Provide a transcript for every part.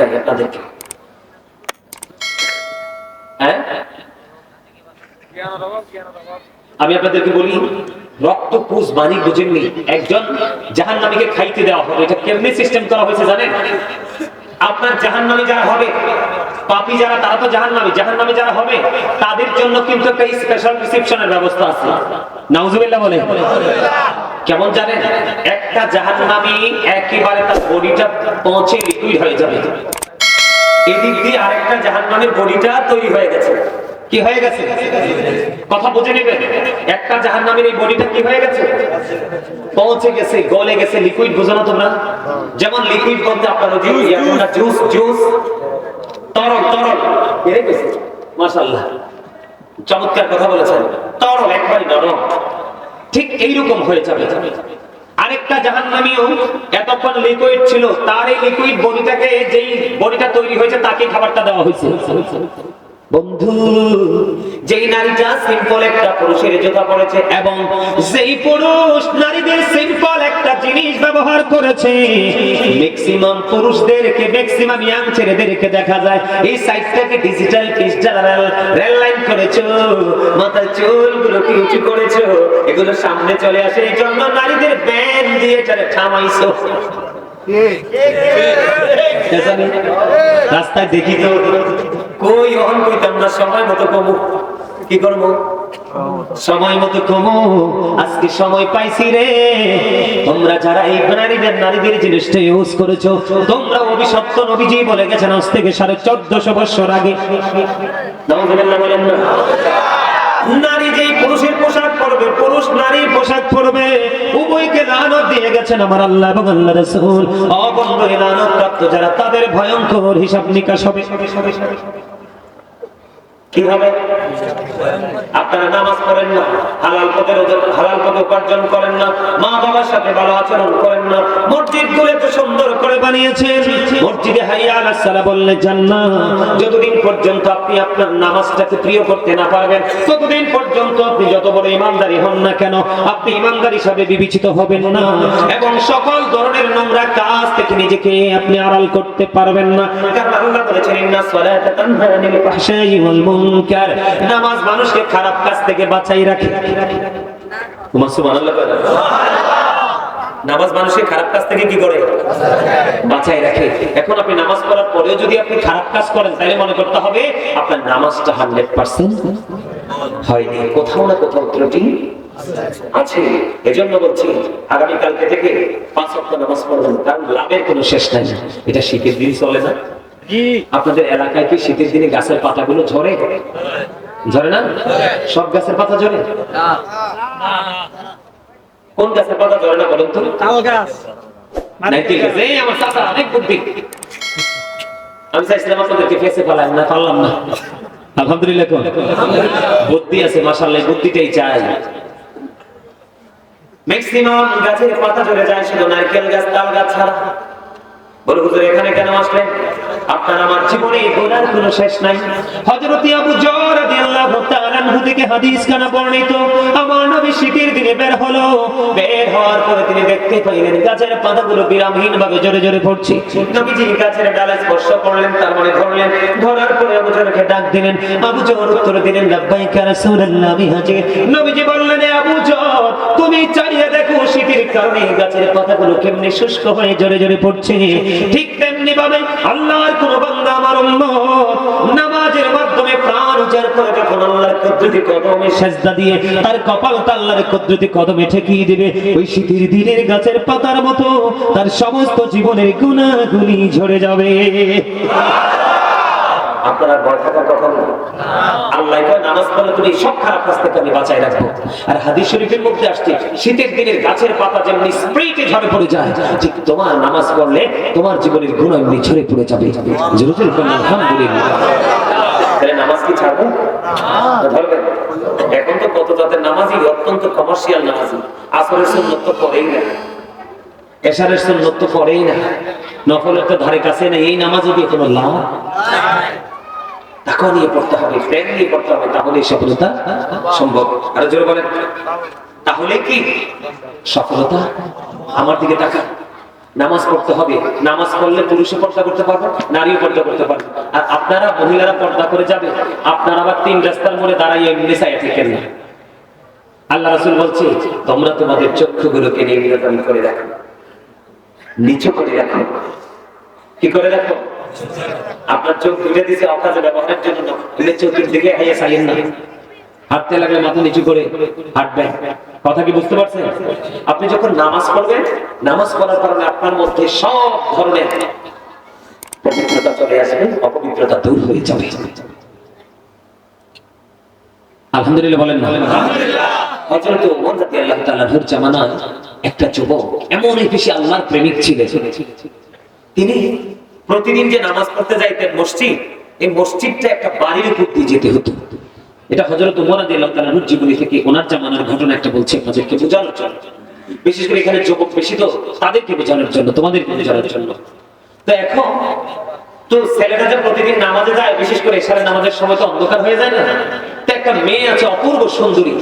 বুঝাই আপনাদেরকে হ্যাঁ? আমি আপনাদেরকে বলি, রক্ত পুষ বাণী বুঝেননি। একজন জাহান নামীকে খাইতে দেওয়া হবে। এটা কেমনি সিস্টেম করা হয়েছে জানেন? আপনার জাহান নামে যারা হবে, পাপি যারা, তারা তো জাহান নামে জাহান নামে যারা হবে, তাদের জন্য কিন্তু একটা স্পেশাল রিসেপশনের ব্যবস্থা আছে। নাউজুবিল্লাহ বলে কেমন জানেন? একটা জাহান নামী একেবারে তার বডিটা পৌঁছে লিকুইড হয়ে যাবে। এদিক দিয়ে আরেকটা জাহান নামের বডিটা তৈরি হয়ে গেছে। কি হয়ে গেছে? কথা বুঝে নেবেন। একটা এই বডিটা কি হয়ে গেছে? পৌঁছে গেছে গলে গেছে লিকুইড বুঝো না তোমরা? যেমন লিকুইড বলতে আপনার জুস জুস তরল তরল। বেড়ে গেছে মাশাআল্লাহ। চমৎকার কথা বলেছেন। তরল একবারই নরম। ঠিক এইরকম হয়ে যাবে। আরেকটা জাহান্নামীও এতক্ষণ লিকুইড ছিল, তার এই লিকুইড বডিটাকে যেই বডিটা তৈরি হয়েছে তাকে খাবারটা দেওয়া হয়েছে। বন্ধু, যেই নারীটা সিম্পল একটা পুরুষের জোতা পড়েছে এবং যেই পুরুষ নারীদের সিম্পল একটা জিনিস ব্যবহার করেছে ম্যাক্সিমাম পুরুষদেরকে ম্যাক্সিমাম ইয়াং ছেলেদেরকে দেখা যায়, এই সাইডটাকে ডিজিটাল ক্রিস্টাল রেল লাইন করেছ, মাথার চুলগুলোকে উঁচু করেছ, এগুলো সামনে চলে আসে, এই জন্য নারীদের ব্যান দিয়ে এটারে থামাইছো। রাস্তায় দেখি তো কই অহন কইতাম না সময় মতো কমু। কি করব? সময় মতো কমু। আজকে সময় পাইছি রে। তোমরা যারা এই নারীদের নারীদের জিনিসটা ইউজ করেছ তোমরা অভিশপ্ত নবীজি বলে গেছেন আজ থেকে সাড়ে চোদ্দশো বছর আগে। বলেন না। নারী যেই পুরুষের পোশাক পুরুষ নারী পোশাক পরবে। উভয়কে লানত দিয়ে গেছেন আমার আল্লাহ এবং আল্লাহ রাসূল। অবন্ধ লানত প্রাপ্ত যারা তাদের ভয়ঙ্কর হিসাব নিকাশ হবে। কি হবে? আপনারা নামাজ পড়েন না, হালাল পথে হালাল পথে উপার্জন করেন না, মা বাবার সাথে ভালো আচরণ করেন না মসজিদ তো সুন্দর করে মসজিদে হাইয়া বললে, জান্নাত, যতদিন পর্যন্ত আপনি আপনার নামাজটাকে প্রিয় করতে না পারবেন, ততদিন পর্যন্ত আপনি যত বড় ইমানদারি হন না কেন, আপনি ইমানদার হিসাবে বিবেচিত হবেন না। এবং সকল ধরনের নোংরা কাজ থেকে নিজেকে আপনি আড়াল করতে পারবেন না। কারণ আল্লাহ বলেছেন সালাতা তানহা আনিল ফাহশাই ওয়াল মুনকার, নামাজ মানুষকে খারাপ কাজ থেকে বাঁচাই রাখে। তোমার সুবহানাল্লাহ। নামাজ মানুষকে খারাপ কাজ থেকে কি করে? বাঁচাই রাখে। এখন আপনি নামাজ পড়ার পরেও যদি আপনি খারাপ কাজ করেন, তাহলে মনে করতে হবে আপনার নামাজটা হান্ড্রেড পার্সেন্ট হয়নি। কোথাও না কোথাও ত্রুটি আছে। এজন্য বলছি, আগামীকালকে থেকে পাঁচ ওয়াক্ত নামাজ পড়বেন, কারণ লাভের কোনো শেষ নাই। এটা শীতের দিন চলে না। আপনাদের এলাকায় কি শীতের দিনে গাছের পাতাগুলো ঝরে? ঝরে না? সব গাছের পাতা ঝরে? কোন গাছের পাতা ঝরে না বলেন তো? তাল গাছ। নাইকেল গাছ। এই আমার চাচা অনেক বুদ্ধি। আমি চাইছিলাম আপনাদেরকে ফেসে পালাই না পারলাম না। আলহামদুলিল্লাহ বুদ্ধি আছে মাশাআল্লাহ বুদ্ধিটাই চাই। ম্যাক্সিমাম গাছের পাতা ঝরে যায় শুধু নারকেল গাছ তাল গাছ ছাড়া। বলে হুজুর এখানে কেন আসলেন? আপনার আমার জীবনে কোনো শেষ নাই। আবু থেকে হাদিস কানা বর্ণিত, আমার নবী শীতের দিনে বের হলো। বের হওয়ার পরে তিনি দেখতে পাইলেন, গাছের পাতাগুলো বিরামহীন ভাবে জোরে জোরে নবীজি গাছের ডালে স্পর্শ করলেন, তার মানে ধরলেন। ধরার পরে আবু জরকে ডাক দিলেন, আবু জর উত্তর দিলেন নবীজি বললেন আবু জর তুমি চাইয়ে দেখো শীতের কারণে গাছের পাতাগুলো কেমনে শুষ্ক হয়ে জোরে জোরে পড়ছে। ঠিক তেমনি ভাবে আল্লাহর কোন বান্দা আমার নামাজের মাধ্যমে প্রাণ উচার করে যখন আল্লাহর কুদরতি কদমে সেজদা দিয়ে তার কপালটা আল্লাহর কুদরতি কদমে ঠেকিয়ে দিবে। ওই শীতের দিনের গাছের পাতার মতো তার সমস্ত জীবনের গুণাগুলি ঝরে যাবে। আপনারা ভয় থাকার কথা না আল্লাহ নামাজ পড়লে তুমি সব খারাপ কাজ থেকে আমি বাঁচাই রাখব। আর হাদিস শরীফের মধ্যে আসছে, শীতের দিনের গাছের পাতা ঝরে পড়ে যায় তোমার নামাজ পড়লে তোমার জীবনের গুণ এমনি ঝরে পড়ে যাবে। আলহামদুলিল্লাহ। নামাজ কি ছাড়বো? এখন তো কত জাতের নামাজি অত্যন্ত কমার্শিয়াল নামাজি। আসরের সুন্নত তো না। এশারের সুন্নত তো না। নফলের তো ধারে কাছে না এই নামাজ দিয়ে কোনো লাভ? টাকা নিয়ে পড়তে হবে নিয়ে পড়তে হবে, তাহলে সফলতা সম্ভব। আরও জোরে বলেন। তাহলে কি? সফলতা আমার দিকে টাকা নামাজ পড়তে হবে। নামাজ পড়লে পুরুষও পর্দা করতে পারবে, নারীও পর্দা করতে পারবে। আর আপনারা মহিলারা পর্দা করে যাবে। আপনারা আবার তিন রাস্তার মোড়ে দাঁড়াইয়ে এমনি চাইয়া থাকেন না আল্লাহ রাসুল বলছে, তোমরা তোমাদের চক্ষুগুলোকে নির্যাতন করে রাখো নিচু করে রাখো কি করে রাখো আপনার চোখ দুটো দিছে অকাজে ব্যবহারের জন্য না তুমি চতুর্দিকে হাইয়া চাইয়েন না। হাঁটতে লাগলে মাথা নিচু করে হাঁটবেন। কথা কি বুঝতে পারছেন? আপনি যখন নামাজ পড়বেন নামাজ পড়ার কারণে আপনার মধ্যে সব ধরনের পবিত্রতা চলে আসবে অপবিত্রতা দূর হয়ে যাবে। আলহামদুলিল্লাহ বলেন না? হযরত ওমর রাদিয়াল্লাহু তাআলার জামানায় একটা যুবক এমনই বেশি আল্লাহর প্রেমিক ছিলেন তিনি প্রতিদিন যে নামাজ পড়তে যাইতেন মসজিদ, এই মসজিদটা একটা বাড়ির উপর দিয়ে যেতে হতো। এটা হজরত ওমর রাদিয়াল্লাহু তাআলার জীবনী থেকে ওনার জামানার ঘটনা একটা বলছে আপনাদেরকে বোঝানোর জন্য। বিশেষ করে এখানে যুবক বেশি তো, তাদেরকে বোঝানোর জন্য, তোমাদেরকে বোঝানোর জন্য। তো এখন তো ছেলেটা যে প্রতিদিন নামাজে যায়, বিশেষ করে এশারের নামাজের সময় তো অন্ধকার হয়ে যায় না? একটা মেয়ে আছে, অপূর্ব সুন্দরী।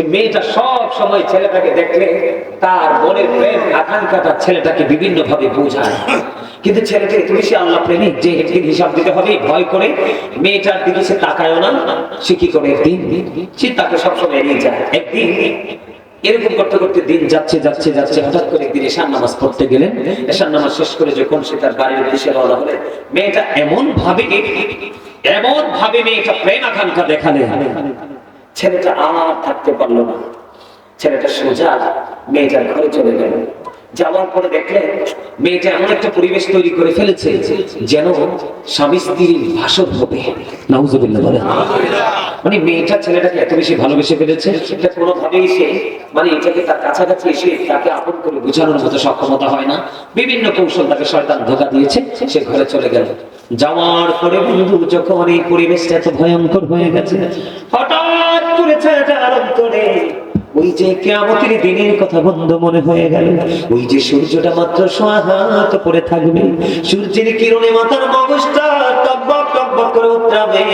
এই মেয়েটা সব সময় ছেলেটাকে দেখলে তার মনের প্রেম, আকাঙ্ক্ষাটা ছেলেটাকে বিভিন্ন ভাবে বোঝায়। কিন্তু ছেলেটা এত বেশি আল্লাহ প্রেমিক, যে একদিন হিসাব দিতে হবে, ভয় করে মেয়েটার দিকে সে তাকায়ও না। সে কি করে? একদিন সে তাকে সবসময় এড়িয়ে যায়। একদিন এরকম করতে করতে দিন যাচ্ছে যাচ্ছে যাচ্ছে, হঠাৎ করে একদিন এশার নামাজ পড়তে গেলেন। এশার নামাজ শেষ করে যখন সে তার বাড়ির উদ্দেশ্যে রওনা হলেন, মেয়েটা এমন ভাবে এমন ভাবে মেয়েটা প্রেম আকাঙ্ক্ষা দেখালে ছেলেটা আর থাকতে পারল না। ছেলেটা সোজা মেয়েটার ঘরে চলে গেল। যাওয়ার পরে দেখলে মেয়েটা এমন একটা পরিবেশ তৈরি করে ফেলেছে যেন স্বামী স্ত্রীর ভাষণ হবে। নাউজুবিল্লাহ বলে মানে মেয়েটা ছেলেটাকে এত বেশি ভালোবেসে ফেলেছে কোনোভাবেই সে মানে এটাকে তার কাছাকাছি এসে তাকে আপন করে বোঝানোর মতো সক্ষমতা হয় না। বিভিন্ন কৌশল তাকে শয়তান ধোকা দিয়েছে, সে ঘরে চলে গেল। যাওয়ার পরে বন্ধু, যখন এই পরিবেশটা এত ভয়ঙ্কর হয়ে গেছে, হঠাৎ করে ছেলেটার অন্তরে ওই যে কেয়ামতের দিনের কথা বন্ধ মনে হয়ে গেল। ওই যে সূর্যটা মাত্র সোয়া হাত পরে থাকবে। সূর্যের কিরণে মাথার মগজটা টকবক টকবক করে উঠবে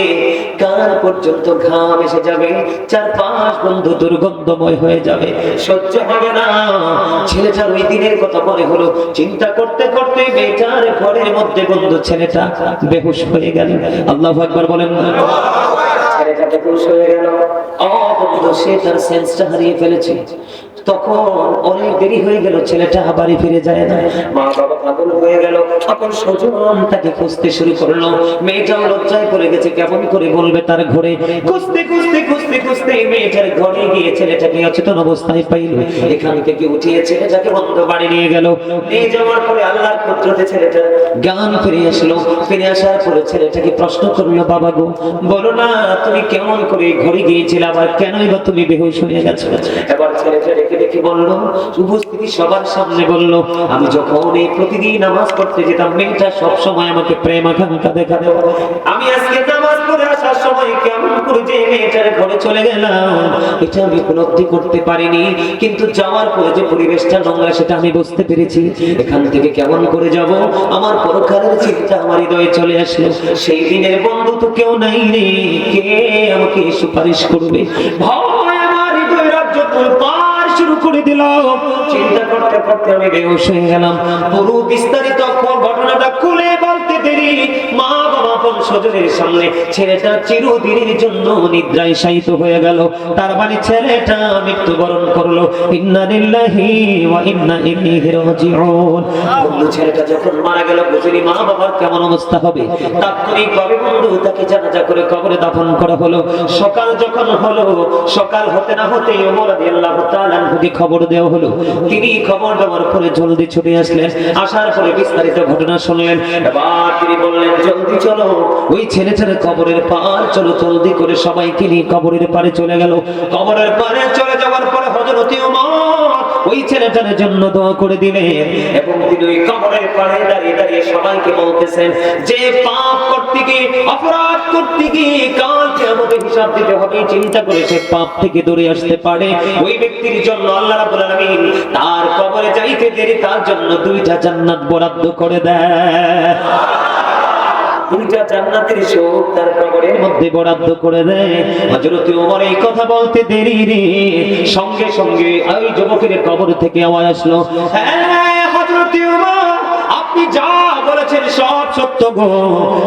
কান পর্যন্ত ঘাম এসে যাবে। চার পাঁচ বন্ধ দুর্গন্ধময় হয়ে যাবে। সহ্য হবে না। ছেলেটার ওই দিনের কথা মনে হলো। চিন্তা করতে করতে বেটার ঘরের মধ্যে বন্ধু ছেলেটা বেহুশ হয়ে গেল। আল্লাহ একবার বলেন। ছেলেটা বেহুশ হয়ে গেল। অবন্ধ সে তার সেন্সটা হারিয়ে ফেলেছে। তখন অনেক দেরি হয়ে গেল, ছেলেটা বাড়ি ফিরে যায় না। মা বাবা পাগল হয়ে গেল। তখন সজন তাকে খুঁজতে শুরু করল। মেয়েটাও লজ্জায় পড়ে গেছে, কেমন করে বলবে তার ঘরে? খুঁজতে খুঁজতে খুঁজতে খুঁজতে মেয়েটার ঘরে গিয়ে ছেলেটাকে অচেতন অবস্থায় পাইল। এখান থেকে উঠিয়ে ছেলেটাকে বন্ধ বাড়ি নিয়ে গেল। নিয়ে যাওয়ার পরে আল্লাহর পুত্রতে ছেলেটা জ্ঞান ফিরে আসলো। ফিরে আসার পরে ছেলেটাকে প্রশ্ন করল, বাবা গো, বলো না, তুমি কেমন করে ঘরে গিয়েছিলে? আবার কেনই বা তুমি বেহুশ হয়ে গেছো? এবার ছেলেটা রেখে রেখে বলল, উপস্থিতি সবার সামনে বলল, আমি যখন এই প্রতিদিন নামাজ পড়তে যেতাম, মেয়েটা সবসময় আমাকে প্রেম আকাঙ্ক্ষা দেখা দেব আমি আজকে নামাজ পড়ে সময় কেমন করে যে মেয়েটার ঘরে চলে গেলাম, এটা আমি উপলব্ধি করতে পারিনি। কিন্তু যাওয়ার পরে যে পরিবেশটা নোংরা, সেটা আমি বুঝতে পেরেছি। এখান থেকে কেমন করে যাব? আমার পরকালের চিন্তা আমার হৃদয়ে চলে আসলো। সেই দিনের বন্ধু তো কেউ নাই রে। কে আমাকে সুপারিশ করবে? ভয় আমার হৃদয় রাজ্য পার শুরু করে দিলাম চিন্তা করতে করতে আমি বেহুশ হয়ে গেলাম। পুরো বিস্তারিত ঘটনাটা খুলে স্বজনের সামনে ছেলেটা চিরদিনের জন্য নিদ্রায় শায়িত হয়ে গেল। তার মানে ছেলেটা মৃত্যুবরণ করল। ইন্না লিল্লাহি ওয়া ইন্না ইলাইহি রাজিউন। বন্ধু, ছেলেটা যখন মারা গেল, বুঝলি মা বাবার কেমন অবস্থা হবে? তাৎক্ষণিক ভাবে বন্ধু, তাকে জানাজা করে কবরে দাফন করা হলো। সকাল যখন হলো, সকাল হতে না হতে ওমর রাদিয়াল্লাহু তাআলা আনহুকে খবর দেওয়া হলো। তিনি খবর দেওয়ার পরে জলদি ছুটে আসলেন। আসার পরে বিস্তারিত ঘটনা শুনলেন। এবার তিনি বললেন, জলদি চলো। ওই ছেলেটার কবরের পার চলো জলদি করে সবাইকে নিয়ে কবরের পারে চলে গেল। কবরের পারে চলে যাওয়ার পরে ওমর ওই ছেলেটার জন্য দোয়া করে দিলেন এবং তিনি ওই কবরের পারে দাঁড়িয়ে দাঁড়িয়ে সবাইকে বলতেছেন, যে পাপ করতে গিয়ে, অপরাধ করতে গিয়ে কালকে আমাদের হিসাব দিতে হবে চিন্তা করে সে পাপ থেকে দূরে আসতে পারে। ওই ব্যক্তির জন্য আল্লাহ রাব্বুল আলামিন তার কবরে যাইতে দেরি, তার জন্য দুইটা জান্নাত বরাদ্দ করে দেয় দুইটা জান্নাতের সুখ তার কবরের মধ্যে বরাদ্দ করে দেয়। হযরত ওমর এই কথা বলতে দেরি রে। সঙ্গে সঙ্গে ওই যুবকের কবর থেকে আওয়াজ আসলো হ্যাঁ হযরত মা আপনি যা বলেছেন সব সত্য গো।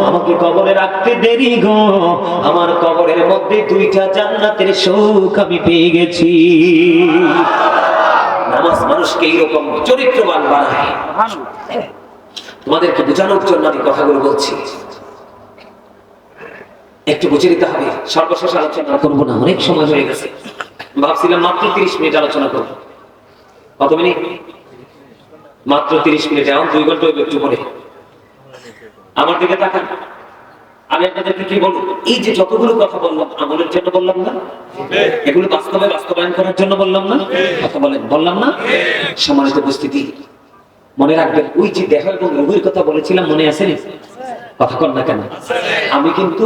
আমাকে কবরে রাখতে দেরি গো। আমার কবরের মধ্যে দুইটা জান্নাতের সুখ আমি পেয়ে গেছি। নামাজ মানুষকে এইরকম চরিত্রবান বানায়। তোমাদেরকে বোঝানোর জন্য আমি কথাগুলো বলছি। একটু বুঝে নিতে হবে। সর্বশেষ আলোচনা করব না, অনেক সময় হয়ে গেছে। ভাবছিলাম মাত্র তিরিশ মিনিট আলোচনা করব। কত মিনিট? মাত্র তিরিশ মিনিট, এখন দুই ঘণ্টা একটু পরে। আমার দিকে তাকান। আমি আপনাদেরকে কি বলব? এই যে যতগুলো কথা বললাম, আমলের জন্য বললাম না? এগুলো বাস্তবে বাস্তবায়ন করার জন্য বললাম না? কথা বলেন, বললাম না? সম্মানিত উপস্থিতি, মনে রাখবেন, ওই যে দেহ এবং রুহের কথা বলেছিলাম, মনে আছে কথা কর না কেন? আমি কিন্তু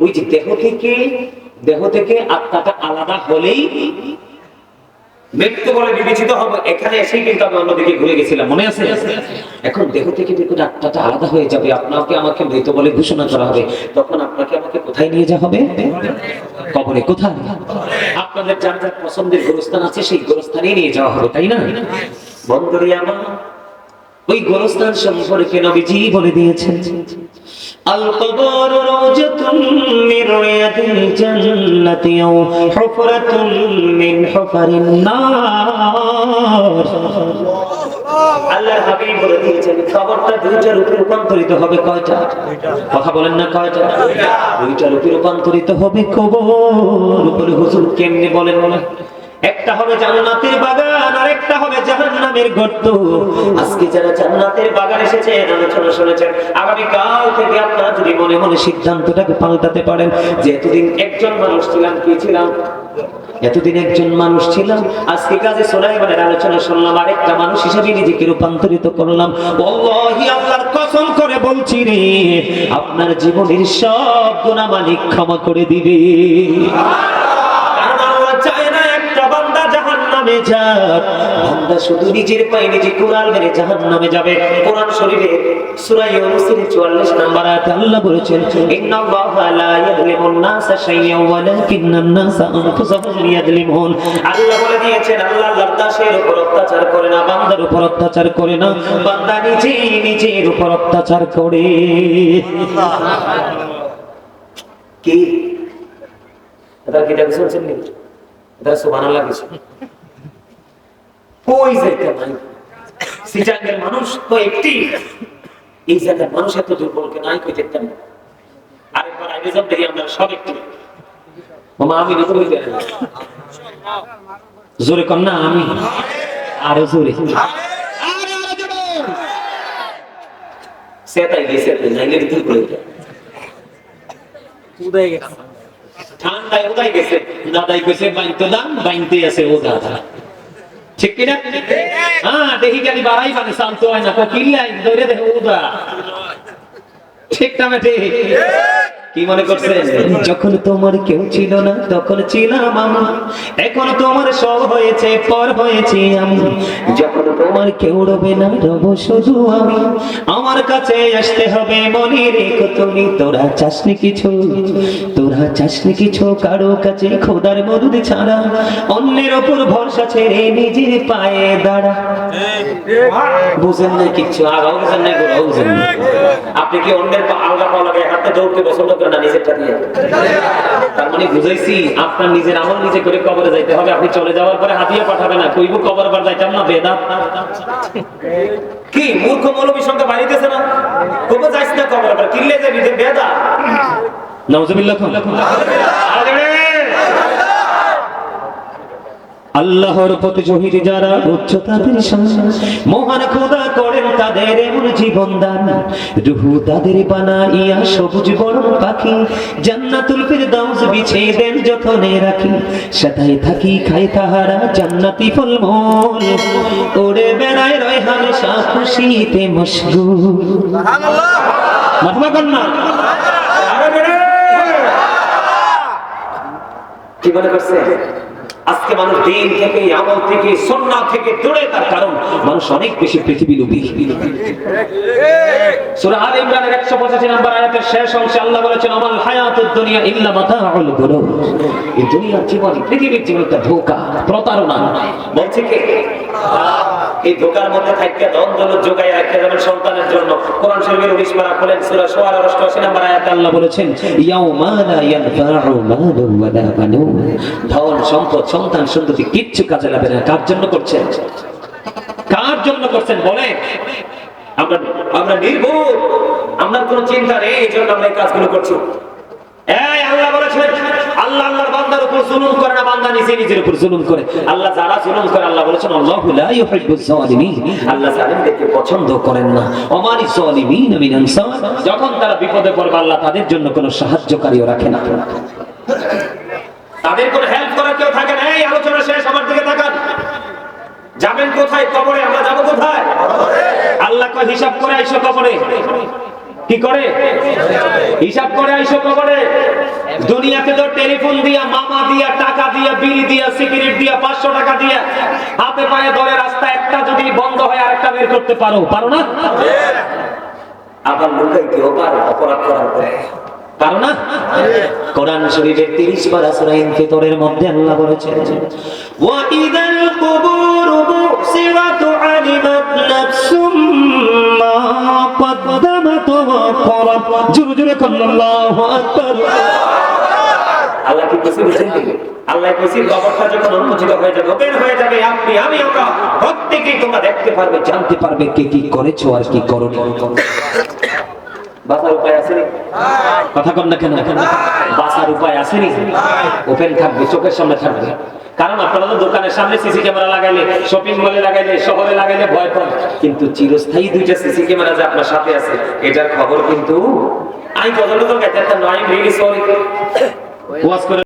ওই যে দেহ থেকে দেহ থেকে আত্মাটা আলাদা হলেই মৃত্যু বলে বিবেচিত হবে। এখানে এসেই কিন্তু আমি অন্যদিকে ঘুরে গেছিলাম। মনে আছে? এখন দেহ থেকে দেখুন আত্মাটা আলাদা হয়ে যাবে। আপনাকে আমাকে মৃত বলে ঘোষণা করা হবে। তখন আপনাকে আমাকে কোথায় নিয়ে যাওয়া হবে? কবরে। কোথায়? আপনাদের যার যার পছন্দের গোরস্থান আছে, সেই গোরস্থানেই নিয়ে যাওয়া হবে, তাই না? বন্ধুরি ওই গোরস্থান সম্পর্কে নবীজি বলে দিয়েছেন। আল কবর আও হুফরাতুন মিন হুফারিন নার। আল্লাহর হাবিব বলে দিয়েছেন, কবরটা দুইটা রূপে রূপান্তরিত হবে কয়টা? কথা বলেন না কয়টা? দুইটা রূপে রূপান্তরিত হবে কবর। উপরে হুজুর কেমনে বলেন না একটা হবে জান্নাতের বাগান আর একটা হবে জাহান্নামের গর্ত। আজকে যারা জান্নাতের বাগান এসেছেন, আলোচনা শুনেছেন আগামী কাল থেকে আপনারা যদি মনে মনে সিদ্ধান্তটাকে পাল্টাতে পারেন, যে এতদিন একজন মানুষ ছিলাম, কি ছিলাম? এতদিন একজন মানুষ ছিলাম, আজকে কাজে সোলাইমানের আলোচনা শুনলাম, আরেকটা মানুষ হিসেবে নিজেকে রূপান্তরিত করলাম। ওয়াল্লাহি, আল্লাহর কসম করে বলছি রে, আপনার জীবনের সব গুনাহ মালিক ক্ষমা করে দিবে। জাহান্নামে যাক। বান্দা শুধু নিজের পায়ে নিজে কুড়াল মেরে জাহান্নামে যাবে। কোরআন শরীফে সূরা ইউনূসের 44 নম্বর আয়াতে আল্লাহ বলেছেন, ইন্নাল্লাহা লা ইয়াযলিমুন নাসা শাইয়্যান ওয়ালাকিন্নান নাসা আনফুসাহুম ইয়াযলিমুন আল্লাহ বলে দিয়েছেন, আল্লাহ আল্লাহর দাসের উপর অত্যাচার করে না, বান্দার উপর অত্যাচার করে না। বান্দা নিজে নিজের উপর অত্যাচার করে। কি? এটা কি দেখছেন এটা সুবহানাল্লাহ কিছু। কই যাইতে মানুষ তো একটি। এই জায়গার মানুষ এত দুর্বলকে নাই কই আরেকবার আগে যাব দেখি আমরা সব একটি। মামা, আমি হইতে জোরে কর না, আমি। আরও জোরে। সেটাই গেছে নাইলে করে ঠান্ডায় উদাই গেছে। দাদাই কইছে বাইনতে দাম বাইনতে আছে, ও দাদা। ঠিক কিনা? হ্যাঁ দেখি খালি বাড়াই মানে শান্ত হয় না। কিল্লাই ঠিক না বেটে যখন তোমার কেউ ছিল না, তখন ছিলাম আমি। এখন তোমার সব হয়েছে, পর হয়েছে আমি। যখন তোমার কেউ রবে না, রব শুধু আমি। আমার কাছে আসতে হবে মনে রেখো তুমি। তোরা চাসনি কিছু? তোরা চাসনি কিছু? কারও কাছে খোদার মদুদ ছাড়া। অন্যের ওপর ভরসা ছেড়ে নিজের পায়ে দাঁড়া। বুঝেন না কিছু? আগাও বুঝেন না আপনি কি অন্যের আলগা পাওয়া লাগে? হাতে দৌড়তে পছন্দ না তার মানে বুঝাইছি, আপনার নিজের আমল নিজে করে কবরে যাইতে হবে, আপনি চলে যাওয়ার পরে হাতিয়ে পাঠাবে না কইব কবর বার যাইতাম না বেদাত কি, মূর্খ মৌলবীর সঙ্গে বাড়িতেছে না? কবে না কবর বার, কিনলে যাবি, যে বেদা। আল্লাহর শহীদ যারা উচ্চ তাদের শান। মহান খোদা তাদের এমন জীবন দান। রুহু তাদের বানাইয়া সবুজ বড় পাখি। জান্নাতুল ফিরদাউস বিছিয়ে দেন যতনে রাখি। সাথে থাকি খাই তাহারা জান্নাতি ফল ফলমূল। ওরে বেড়ায় রয় হামেশা খুশিতে মশগুল। মাথা কন্যা কি মনে করছে? আজকে মানুষ দিন থেকে, আমল থেকে সন্না থেকে দূরে তার কারণ, মানুষ অনেক বেশি পৃথিবী লোভী। সূরা আলে ইমরানের 185 নম্বর আয়াতের শেষ অংশে আল্লাহ বলেছেন আমাল হায়াতুদ দুনিয়া ইল্লা মাতাউল গুরুর এই দুনিয়ার জীবন, পৃথিবীর জীবনটা ধোঁকা, প্রতারণা। বলছে কে? এই ধোকার মধ্যে থাকতে দ্বন্দ্ব যোগায় রাখতে যাবেন সন্তানের জন্য। কোরআন শরীফের 19 পারা খোলেন, সূরা শুআরা 88 নম্বর আয়াতে আল্লাহ বলেছেন, ইয়াউমা লা ইয়ানফাউ মালুন বানুন। ধন, সম্পদ সন্তান সন্ততি কিচ্ছু কাজে লাগবে না। কার জন্য করছেন? কার জন্য করছেন বলেন? আমরা আমরা নির্ভুল আমরা কোনো চিন্তা নেই, এই জন্য আমরা এই কাজগুলো করছি। এই আল্লাহ বলেছেন, আল্লাহ আল্লাহর বান্দার উপর জুলুম করে না, বান্দা নিজে নিজের উপর জুলুম করে। আল্লাহ যারা জুলুম করে, আল্লাহ বলেছেন, আল্লাহু লা আল্লাহ জালিমদেরকে পছন্দ করেন না। ওমানি মিন আনসার। যখন তারা বিপদে পড়বে, আল্লাহ তাদের জন্য কোনো সাহায্যকারীও রাখে না। তাদের কোনো হেল্প করার কেউ থাকে না। এই আলোচনা শেষ, আমার দিকে তাকান। যাবেন কোথায়? কবরে? আমরা যাব কোথায়? আল্লাহ হিসাব করে আইসো কবরে। কি করে? হিসাব করে আইসো কবরে। দুনিয়াতে তো টেলিফোন দিয়া, মামা দিয়া, টাকা দিয়া বিড়ি দিয়া, সিগারেট দিয়া, পাঁচশো টাকা দিয়া, হাতে পায়ে ধরে রাস্তা, একটা যদি বন্ধ হয়, আরেকটা বের করতে পারো। পারো না? আবার লুকাইতেও পারো অপরাধ করার পরে। পারো না? কোরআন শরীফের 30 পারা সূরা ইনফিতরের মধ্যে আল্লাহ বলেছেন আল্লাহু কি আল্লাহ হয়ে যাবে আপনি, আমি প্রত্যেকেই তোমরা দেখতে পারবে, জানতে পারবে কে কি করেছ আর কি করনি। বাঁচার উপায় আছে কথা কম না। কেন বাঁচার উপায় আছে ওপেন থাকবে, চোখের সামনে থাকবে। কারণ আপনারা তো দোকানের সামনে সিসি ক্যামেরা লাগাইলে, শপিং মলে লাগাইলে, শহরে লাগাইলে ভয় পান কিন্তু চিরস্থায়ী দুইটা সিসি ক্যামেরা যে আপনার সাথে আছে, এটার খবর কিন্তু আমি কত লোক নয় মিনিট সরি ওয়াজ করে